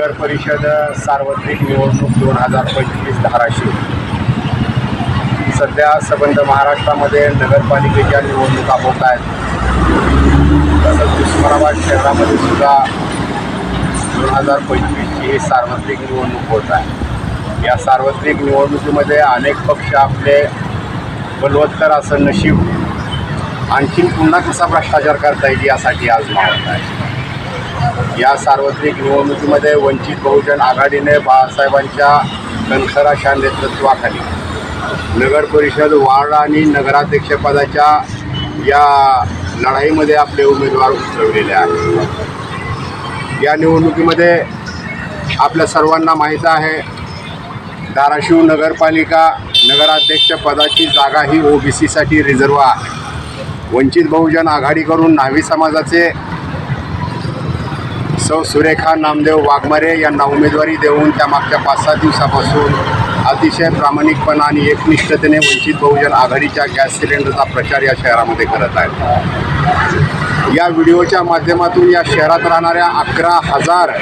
नगर परिषद सार्वत्रिक निवडणूक दोन हजार पंचवीस धाराशिव. सध्या सबंध महाराष्ट्रामध्ये नगरपालिकेच्या निवडणुका होत आहेत. तसंच उस्मानाबाद शहरामध्ये सुद्धा दोन हजार पंचवीसची ही सार्वत्रिक निवडणूक होत आहे. या सार्वत्रिक निवडणुकीमध्ये अनेक पक्ष आपले बलवत्तर असं नशीब. आणखीन पुन्हा कसा भ्रष्टाचार करता येईल यासाठी आज मावत आहे. या सार्वत्रिक निवडणुकीमध्ये वंचित बहुजन आघाडीने बाळासाहेबांच्या कणखराशा नेतृत्वाखाली नगर परिषद वार्ड आणि नगराध्यक्षपदाच्या या लढाईमध्ये आपले उमेदवार उतरवलेले आहेत. या निवडणुकीमध्ये आपल्या सर्वांना माहीत आहे धाराशिव नगरपालिका नगराध्यक्षपदाची जागा ही ओ बी सीसाठी रिझर्व आहे. वंचित बहुजन आघाडीकडून न्हावी समाजाचे सौ सुरेखा नामदेव वाघमारे यांना उमेदवारी देऊन त्या मागच्या पाच सात दिवसापासून अतिशय प्रामाणिकपणा आणि एकनिष्ठतेने वंचित बहुजन आघाडीच्या गॅस सिलेंडरचा प्रचार या शहरामध्ये करत आहेत. या व्हिडिओच्या माध्यमातून या शहरात राहणाऱ्या अकरा हजार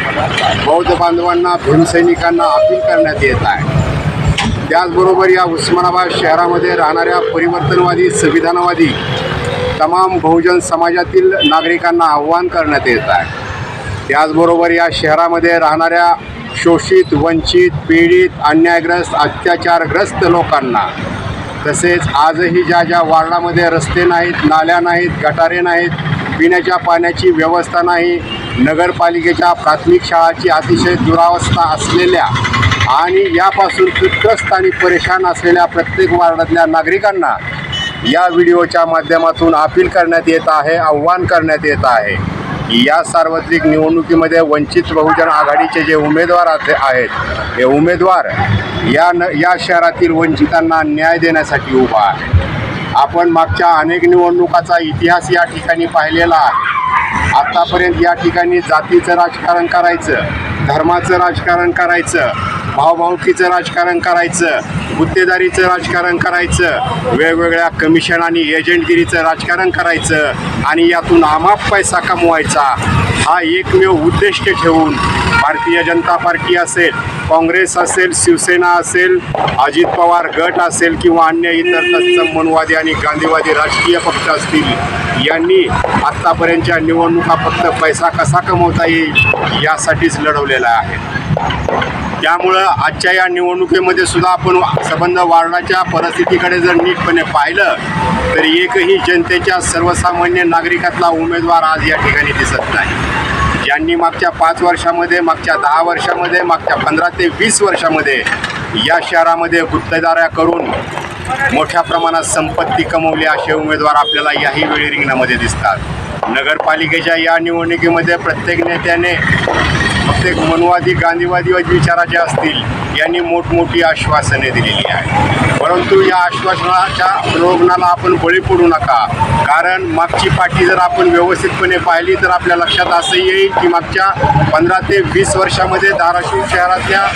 बौद्ध बांधवांना भीमसैनिकांना अपील करण्यात येत आहे. त्याचबरोबर या उस्मानाबाद शहरामध्ये राहणाऱ्या परिवर्तनवादी संविधानवादी तमाम बहुजन समाजातील नागरिकांना आव्हान करण्यात येत आहे. त्याचबरोबर या शहरामध्ये राहणाऱ्या शोषित वंचित पीडित अन्यायग्रस्त अत्याचारग्रस्त लोकांना तसेच आजही ज्या ज्या वार्डामध्ये रस्ते नाहीत नाल्या नाहीत गटारे नाहीत पिण्याच्या पाण्याची व्यवस्था नाही नगरपालिकेच्या प्राथमिक शाळाची अतिशय दुरावस्था असलेल्या आणि यापासून तुटस्त आणि परेशान असलेल्या प्रत्येक वार्डातल्या नागरिकांना या व्हिडिओच्या माध्यमातून अपील करण्यात येत आहे आव्हान करण्यात येत आहे. या सार्वत्रिक निवडणुकीमध्ये वंचित बहुजन आघाडीचे जे उमेदवार आहेत हे उमेदवार या न या शहरातील वंचितांना न्याय देण्यासाठी उभा आहे आपण मागच्या अनेक निवडणुकाचा इतिहास या ठिकाणी पाहिलेला आहे. आत्तापर्यंत या ठिकाणी जातीचं राजकारण करायचं धर्माचं राजकारण करायचं भावभावकीचं राजकारण करायचं गुत्तेदारीचं राजकारण करायचं वेगवेगळ्या कमिशन आणि एजंटगिरीचं राजकारण करायचं आणि यातून आमाप पैसा कमवायचा. हा एकमेव उद्दिष्ट ठेवून भारतीय जनता पार्टी असेल काँग्रेस असेल शिवसेना असेल अजित पवार गट असेल किंवा अन्य इतर तत्समवादी आणि गांधीवादी राजकीय पक्ष असतील यांनी आत्तापर्यंतच्या निवडणुका फक्त पैसा कसा कमवता येईल यासाठीच लढवलेला आहे. त्यामुळं आजच्या या निवडणुकीमध्ये सुद्धा आपण संबंध वाढण्याच्या परिस्थितीकडे जर नीटपणे पाहिलं तर एकही जनतेच्या सर्वसामान्य नागरिकातला उमेदवार आज या ठिकाणी दिसत नाही. ज्यांनी मागच्या पाच वर्षामध्ये मागच्या दहा वर्षामध्ये मागच्या पंधरा ते वीस वर्षामध्ये या शहरामध्ये गुत्तेदाऱ्या करून मोठ्या प्रमाणात संपत्ती कमवली असे उमेदवार आपल्याला याही वेळी रिंगणामध्ये दिसतात. नगरपालिकेच्या या निवडणुकीमध्ये प्रत्येक नेत्याने एक मनवादी गांधीवादी विचाराचे असतील यांनी मोठमोठी आश्वासने दिलेली आहे परंतु या आश्वासनाच्या प्रलोभनाला आपण बळी पडू नका. कारण मागची पाठी जर आपण व्यवस्थितपणे पाहिली तर आपल्या लक्षात असं येईल की मागच्या पंधरा ते वीस वर्षामध्ये धाराशिव शहरातल्या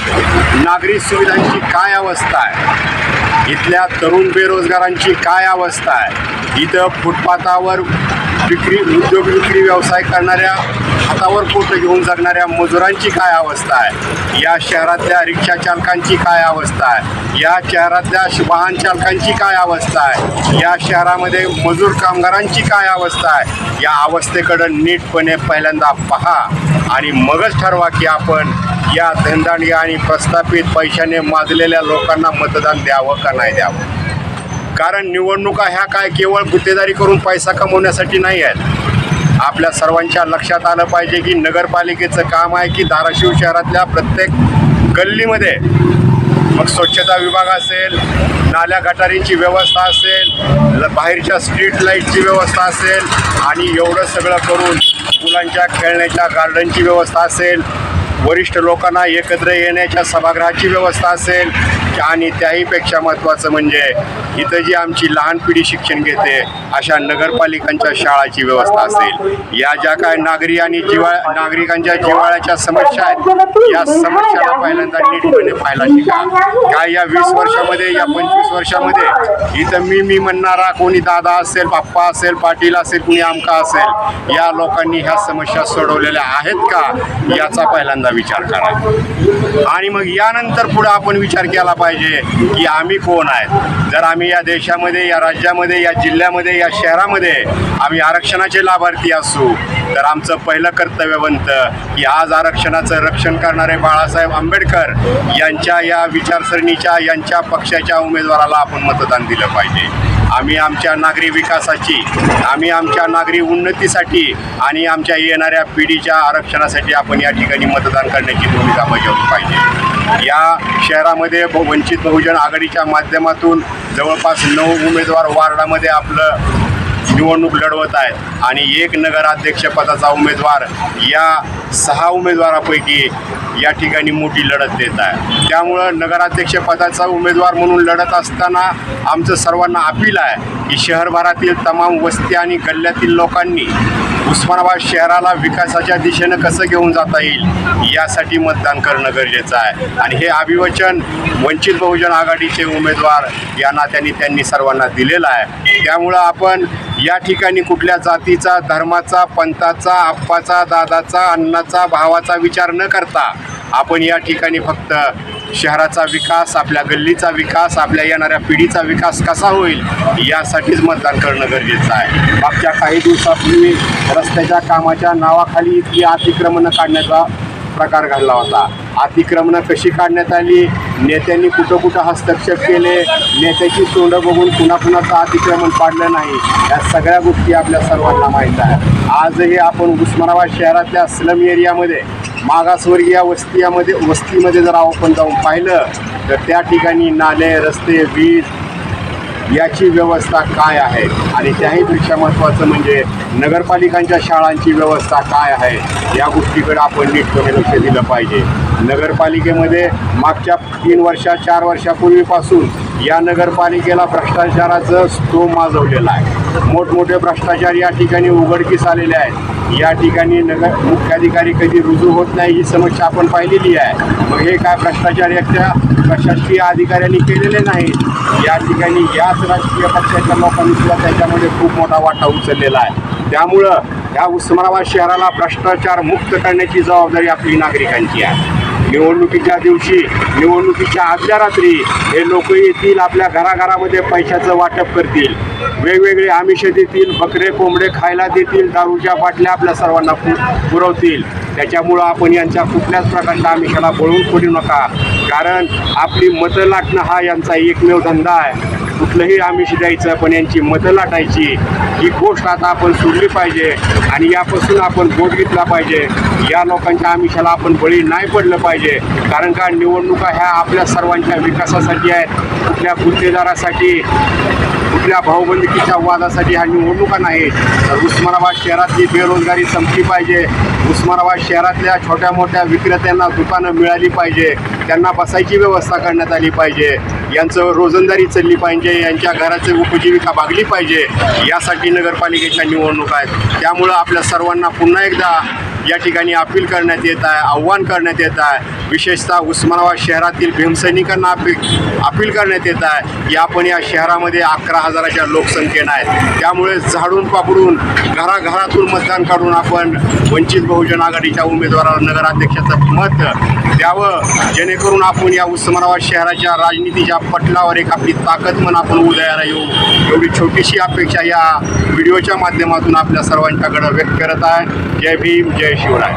नागरी सुविधांची काय अवस्था आहे? इथल्या तरुण बेरोजगारांची काय अवस्था आहे? इथं फुटपाथावर विक्री उद्योग विक्री व्यवसाय करणाऱ्या हातावर पोट घेऊन जगणाऱ्या मजुरांची काय अवस्था आहे? या शहरातल्या रिक्षा चालकांची काय अवस्था आहे? या शहरातल्या श- वाहन चालकांची काय अवस्था आहे? या शहरामध्ये मजूर कामगारांची काय अवस्था आहे? या अवस्थेकडं नीटपणे पहिल्यांदा पहा आणि मगच ठरवा की आपण या धनदांडी आणि प्रस्थापित पैशाने माजलेल्या लोकांना मतदान द्यावं का नाही द्यावं? कारण निवडणुका ह्या काय केवळ गुत्तेदारी करून पैसा कमवण्यासाठी नाही आहेत. आपल्या सर्वांच्या लक्षात आलं पाहिजे की नगरपालिकेचं काम आहे की धाराशिव शहरातल्या प्रत्येक गल्लीमध्ये मग स्वच्छता विभाग असेल नाल्या गटारींची व्यवस्था असेल बाहेरच्या स्ट्रीट लाईटची व्यवस्था असेल आणि एवढं सगळं करून मुलांच्या खेळण्याच्या गार्डनची व्यवस्था असेल वरिष्ठ लोकांना एकत्र येण्याच्या सभागृहाची व्यवस्था असेल आणि त्याहीपेक्षा महत्त्वाचं म्हणजे इथं जी आमची लहान पिढी शिक्षण घेते अशा नगरपालिकांच्या शाळाची व्यवस्था असेल. या ज्या काय नागरी आणि जिवाळ नागरिकांच्या जिवाळ्याच्या समस्या आहेत या समस्याला पहिल्यांदा नीटपणे म्हणजे पाहायला शिका. काय या वीस वर्षामध्ये या पंचवीस वर्षामध्ये इथं मी मी म्हणणारा कोणी दादा असेल बाप्पा असेल पाटील असेल कुणी आमका असेल या लोकांनी ह्या समस्या सोडवलेल्या आहेत का? याचा पहिल्यांदा विचार करा आणि मग यानंतर पुढे आपण विचार केला पाहिजे की आम्ही कोण आहेत? जर आम्ही या देशामध्ये या राज्यामध्ये या जिल्ह्यामध्ये या शहरामध्ये आम्ही आरक्षणाचे लाभार्थी असू तर आमचं पहिलं कर्तव्य बनतं की आज आरक्षणाचं रक्षण करणारे बाळासाहेब आंबेडकर यांच्या या विचारसरणीच्या यांच्या पक्षाच्या उमेदवाराला आपण मतदान दिलं पाहिजे. आम्ही आमच्या नागरी विकासाची आम्ही आमच्या नागरी उन्नतीसाठी आणि आमच्या येणाऱ्या पिढीच्या आरक्षणासाठी आपण या ठिकाणी मतदान करण्याची भूमिका बजावली पाहिजे. या शहरामध्ये वंचित बहुजन आघाडीच्या माध्यमातून जवळपास नऊ उमेदवार वार्डामध्ये आपलं निवडणूक लढवत आहेत आणि एक नगराध्यक्षपदाचा उमेदवार या सहा उमेदवारापैकी या ठिकाणी मोठी लढत देत आहे. त्यामुळं नगराध्यक्षपदाचा उमेदवार म्हणून लढत असताना आमचं सर्वांना अपील आहे की शहरभरातील तमाम वस्ती आणि गल्ल्यातील लोकांनी उस्मानाबाद शहराला विकासाच्या दिशेनं कसं घेऊन जाता येईल यासाठी मतदान करणं गरजेचं आहे. आणि हे अभिवचन वंचित बहुजन आघाडीचे उमेदवार या नात्याने त्यांनी सर्वांना दिलेलं आहे. त्यामुळं आपण या ठिकाणी कुठल्या जातीचा धर्माचा पंथाचा आप्पाचा दादाचा अण्णाचा भावाचा विचार न करता आपण या ठिकाणी फक्त शहराचा विकास आपल्या गल्लीचा विकास आपल्या येणाऱ्या पिढीचा विकास कसा होईल यासाठीच मतदान करणं गरजेचं आहे. मागच्या काही दिवसापूर्वी रस्त्याच्या कामाच्या नावाखाली इतकी अतिक्रमणं काढण्याचा प्रकार घडला होता. अतिक्रमणं कशी काढण्यात आली? नेत्यांनी कुठं कुठं हस्तक्षेप केले? नेत्याची तोंडं बघून कुणा कुणाचं अतिक्रमण पाडलं नाही. या सगळ्या गोष्टी आपल्या सर्वांना माहीत आहे आजही आपण उस्मानाबाद शहरातल्या स्लम एरियामध्ये मागासवर्गीय वस्तीमध्ये वस्तीमध्ये जर आपण जाऊन पाहिलं तर त्या ठिकाणी नाले रस्ते वीज याची व्यवस्था काय आहे? आणि त्याहीपेक्षा महत्त्वाचं म्हणजे नगरपालिकांच्या शाळांची व्यवस्था काय आहे? या गोष्टीकडे आपण नीटपणे लक्ष दिलं पाहिजे. नगरपालिकेमध्ये मागच्या तीन वर्षा चार वर्षापूर्वीपासून या नगरपालिकेला भ्रष्टाचाराचं स्तोम माजवलेला आहे. मोठमोठे भ्रष्टाचार या ठिकाणी उघडकीस आलेले आहेत. या ठिकाणी नगर मुख्याधिकारी कधी रुजू होत नाही ही समस्या आपण पाहिलेली आहे. मग हे काय भ्रष्टाचार एकट्या प्रशासकीय अधिकाऱ्यांनी केलेले नाहीत. या ठिकाणी याच राजकीय पक्षाच्या लोकांनी सुद्धा त्याच्यामध्ये खूप मोठा वाटा उचललेला आहे. त्यामुळं या उस्मानाबाद शहराला भ्रष्टाचार मुक्त करण्याची जबाबदारी आपली नागरिकांची आहे. निवडणुकीच्या दिवशी निवडणुकीच्या आदल्या रात्री हे लोक येतील आपल्या घराघरामध्ये पैशाचं वाटप करतील. वेगवेगळे आमिष देतील बकरे कोंबडे खायला देतील दारूच्या बाटल्या आपल्या सर्वांना पु पुरवतील. त्याच्यामुळं आपण यांच्या कुठल्याच प्रकारच्या आमिषाला बळवून पडू नका. कारण आपली मतं लाटणं हा यांचा एकमेव धंदा आहे. कुठलंही आमिष द्यायचं पण यांची मतं लाटायची. ही गोष्ट आता आपण सोडली पाहिजे आणि यापासून आपण बोध घेतला पाहिजे. या लोकांच्या आमिषाला आपण बळी नाही पडलं पाहिजे. कारण का निवडणुका ह्या आपल्या सर्वांच्या विकासासाठी आहेत. कुठल्या गुत्तेदारासाठी कुठल्या भाऊबंदकीच्या वादासाठी ह्या निवडणुका नाही. तर उस्मानाबाद शहरातली बेरोजगारी संपली पाहिजे. उस्मानाबाद शहरातल्या छोट्या मोठ्या विक्रेत्यांना दुकानं मिळाली पाहिजे. त्यांना बसायची व्यवस्था करण्यात आली पाहिजे. यांचं रोजंदारी चालली पाहिजे. यांच्या घराचे उपजीविका भागली पाहिजे. यासाठी नगरपालिकेच्या निवडणुका आहेत. त्यामुळं आपल्या सर्वांना पुन्हा एकदा या ठिकाणी अपील करण्यात येत आहे आव्हान करण्यात येत आहे. विशेषतः उस्मानाबाद शहरातील भीमसैनिकांना अपील अपील करण्यात येत आहे या आपण या शहरामध्ये अकरा हजाराच्या लोकसंख्येनं आहेत. त्यामुळे झाडून पापडून घराघरातून मतदान काढून आपण वंचित बहुजन आघाडीच्या उमेदवाराला नगराध्यक्षाचं मत द्यावं. जेणेकरून आपण या उस्मानाबाद शहराच्या राजनीतीच्या पटलावर एक आपली ताकद म्हणून आपण उदयाला येऊ. एवढी छोटीशी अपेक्षा या व्हिडिओच्या माध्यमातून आपल्या सर्वांच्याकडे व्यक्त करत आहे. जय भीम जय शिवराय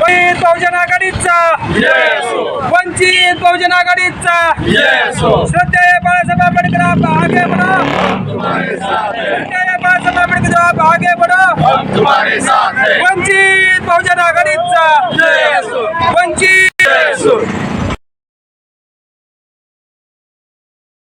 वंचित बहुजन आघाडीचा. वंचित बहुजन आघाडीचा. श्रद्धेय बाळासाहेब आंबेडकर आप आगे बढ़ो. श्रद्धेय बाळासाहेब आंबेडकर आप आगे बढ़ो. वंचित बहुजन आघाडीचा. वंचित